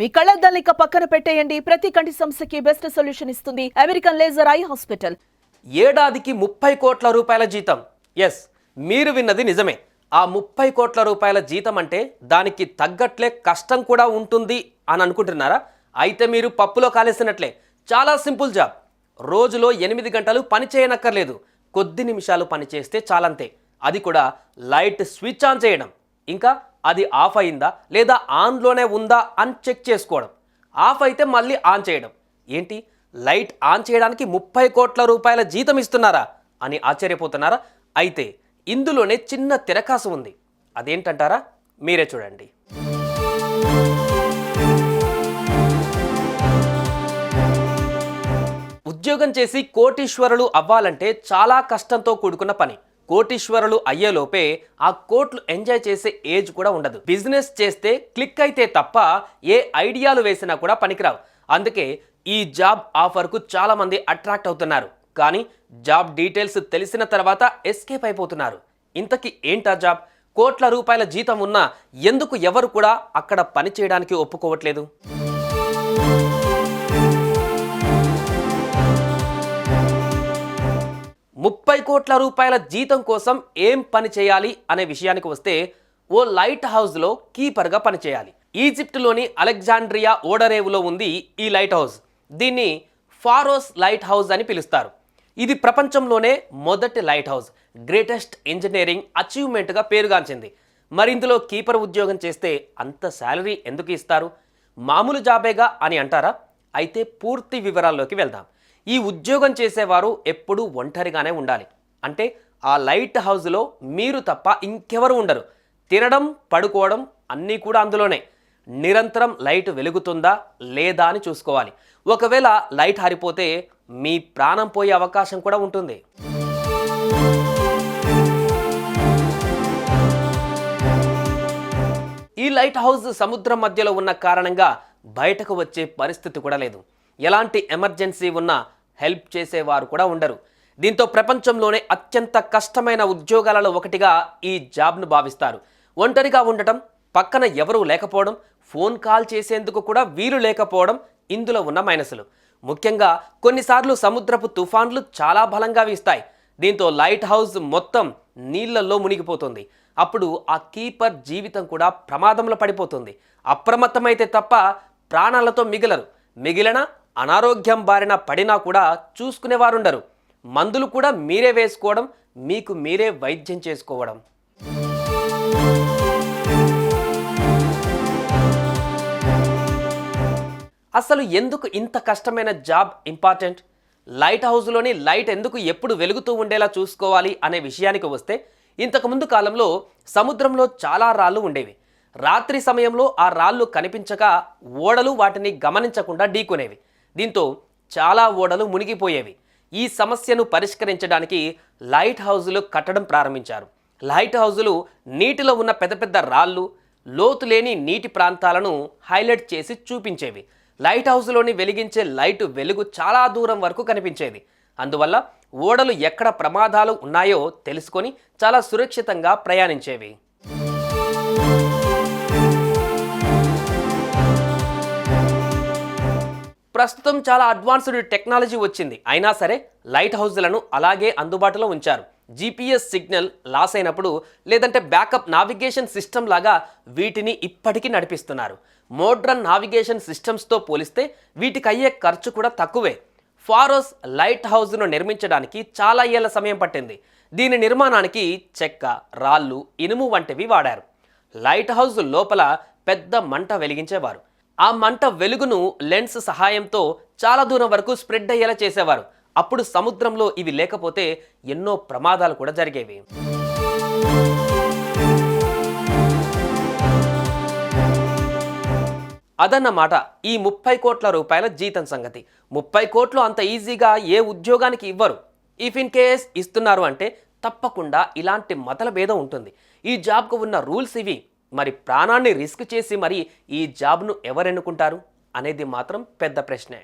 మీ కళ్ళద్దాలిక పక్కన పెట్టేయండి. ప్రతి కంటి సమస్యకి బెస్ట్ సొల్యూషన్ ఇస్తుంది. American laser eye hospital. ఏడాదికి ముప్పై కోట్ల రూపాయల జీతం. ఎస్ మీరు విన్నది నిజమే. ఆ ముప్పై కోట్ల రూపాయల జీతం అంటే దానికి తగ్గట్లే కష్టం కూడా ఉంటుంది అని అనుకుంటున్నారా? అయితే మీరు పప్పులో కాలేసినట్లే. చాలా సింపుల్ జాబ్. రోజులో ఎనిమిది గంటలు పని చేయనక్కర్లేదు. కొద్ది నిమిషాలు పని చేస్తే చాలంతే. అది కూడా లైట్ స్విచ్ ఆన్ చేయడం. ఇంకా అది ఆఫ్ అయిందా లేదా ఆన్లోనే ఉందా అని చెక్ చేసుకోవడం. ఆఫ్ అయితే మళ్ళీ ఆన్ చేయడం. ఏంటి? లైట్ ఆన్ చేయడానికి ముప్పై కోట్ల రూపాయల జీతం ఇస్తున్నారా అని ఆశ్చర్యపోతున్నారా? అయితే ఇందులోనే చిన్న తిరకాసు ఉంది. అదేంటంటారా? మీరే చూడండి. ఉద్యోగం చేసి కోటీశ్వరులు అవ్వాలంటే చాలా కష్టంతో కూడుకున్న పని. కోటీశ్వరులు అయ్యేలోపే ఆ కోట్లు ఎంజాయ్ చేసే ఏజ్ కూడా ఉండదు. బిజినెస్ చేస్తే క్లిక్ అయితే తప్ప ఏ ఐడియాలు వేసినా కూడా పనికిరావు. అందుకే ఈ జాబ్ ఆఫర్కు చాలామంది అట్రాక్ట్ అవుతున్నారు. కానీ జాబ్ డీటెయిల్స్ తెలిసిన తర్వాత ఎస్కేప్ అయిపోతున్నారు. ఇంతకీ ఏంటా జాబ్? కోట్ల రూపాయల జీతం ఉన్నా ఎందుకు ఎవరు కూడా అక్కడ పని చేయడానికి ఒప్పుకోవట్లేదు? ముప్పై కోట్ల రూపాయల జీతం కోసం ఏం పని చేయాలి అనే విషయానికి వస్తే ఓ లైట్ హౌస్లో కీపర్గా పనిచేయాలి. ఈజిప్టులోని అలెగ్జాండ్రియా ఓడరేవులో ఉంది ఈ లైట్ హౌస్ దీన్ని ఫారోస్ లైట్ హౌస్ అని పిలుస్తారు. ఇది ప్రపంచంలోనే మొదటి లైట్ హౌస్ గ్రేటెస్ట్ ఇంజనీరింగ్ అచీవ్మెంట్గా పేరుగాంచింది. మరి ఇందులో కీపర్ ఉద్యోగం చేస్తే అంత శాలరీ ఎందుకు ఇస్తారు? మామూలు జాబేగా అని అంటారా? అయితే పూర్తి వివరాల్లోకి వెళ్దాం. ఈ ఉద్యోగం చేసేవారు ఎప్పుడూ ఒంటరిగానే ఉండాలి. అంటే ఆ లైట్ హౌస్లో మీరు తప్ప ఇంకెవరు ఉండరు. తినడం పడుకోవడం అన్నీ కూడా అందులోనే. నిరంతరం లైట్ వెలుగుతుందా లేదా అని చూసుకోవాలి. ఒకవేళ లైట్ హారిపోతే మీ ప్రాణం పోయే అవకాశం కూడా ఉంటుంది. ఈ లైట్ హౌస్ సముద్రం మధ్యలో ఉన్న కారణంగా బయటకు వచ్చే పరిస్థితి కూడా లేదు. ఎలాంటి ఎమర్జెన్సీ ఉన్నా హెల్ప్ చేసేవారు కూడా ఉండరు. దీంతో ప్రపంచంలోనే అత్యంత కష్టమైన ఉద్యోగాలలో ఒకటిగా ఈ జాబ్ను భావిస్తారు. ఒంటరిగా ఉండటం పక్కన ఎవరూ లేకపోవడం ఫోన్ కాల్ చేసేందుకు కూడా వీలు లేకపోవడం ఇందులో ఉన్న మైనసులు. ముఖ్యంగా కొన్నిసార్లు సముద్రపు తుఫాన్లు చాలా బలంగా వీస్తాయి. దీంతో లైట్ హౌస్ మొత్తం నీళ్ళలో మునిగిపోతుంది. అప్పుడు ఆ కీపర్ జీవితం కూడా ప్రమాదంలో పడిపోతుంది. అప్రమత్తమైతే తప్ప ప్రాణాలతో మిగలరు. మిగిలిన అనారోగ్యం బారిన పడినా కూడా చూసుకునేవారుండరు. మందులు కూడా మీరే వేసుకోవడం మీకు మీరే వైద్యం చేసుకోవడం. అసలు ఎందుకు ఇంత కష్టమైన జాబ్ ఇంపార్టెంట్? లైట్ హౌస్లోని లైట్ ఎందుకు ఎప్పుడు వెలుగుతూ ఉండేలా చూసుకోవాలి అనే విషయానికి వస్తే ఇంతకుముందు కాలంలో సముద్రంలో చాలా రాళ్ళు ఉండేవి. రాత్రి సమయంలో ఆ రాళ్ళు కనిపించక ఓడలు వాటిని గమనించకుండా ఢీకొనేవి. దీంతో చాలా ఓడలు మునిగిపోయేవి. ఈ సమస్యను పరిష్కరించడానికి లైట్ హౌజులు కట్టడం ప్రారంభించారు. లైట్ హౌజులు నీటిలో ఉన్న పెద్ద పెద్ద రాళ్ళు లోతు లేని నీటి ప్రాంతాలను హైలైట్ చేసి చూపించేవి. లైట్ హౌస్లోని వెలిగించే లైట్ వెలుగు చాలా దూరం వరకు కనిపించేది. అందువల్ల ఓడలు ఎక్కడ ప్రమాదాలు ఉన్నాయో తెలుసుకొని చాలా సురక్షితంగా ప్రయాణించేవి. ప్రస్తుతం చాలా అడ్వాన్స్డ్ టెక్నాలజీ వచ్చింది. అయినా సరే లైట్ హౌస్లను అలాగే అందుబాటులో ఉంచారు. జీపీఎస్ సిగ్నల్ లాస్ అయినప్పుడు లేదంటే బ్యాకప్ నావిగేషన్ సిస్టమ్ లాగా వీటిని ఇప్పటికీ నడిపిస్తున్నారు. మోడ్రన్ నావిగేషన్ సిస్టమ్స్తో పోలిస్తే వీటికి అయ్యే ఖర్చు కూడా తక్కువే. ఫారోస్ లైట్ హౌస్ను నిర్మించడానికి చాలా ఏళ్ళ సమయం పట్టింది. దీని నిర్మాణానికి చెక్క రాళ్ళు ఇనుము వంటివి వాడారు. లైట్ హౌస్ లోపల పెద్ద మంట వెలిగించేవారు. ఆ మంట వెలుగును లెన్స్ సహాయంతో చాలా దూరం వరకు స్ప్రెడ్ అయ్యేలా చేసేవారు. అప్పుడు సముద్రంలో ఇవి లేకపోతే ఎన్నో ప్రమాదాలు కూడా జరిగేవి. అదన్నమాట ఈ ముప్పై కోట్ల రూపాయల జీతం సంగతి. ముప్పై కోట్లు అంత ఈజీగా ఏ ఉద్యోగానికి ఇవ్వరు. ఇఫ్ ఇన్ కేస్ ఇస్తున్నారు అంటే తప్పకుండా ఇలాంటి మతల భేదం ఉంటుంది. ఈ జాబ్కు ఉన్న రూల్స్ ఇవి. మరి ప్రాణాన్ని రిస్క్ చేసి మరి ఈ జాబ్ను ఎవరు ఎన్నుకుంటారు అనేది మాత్రం పెద్ద ప్రశ్నే.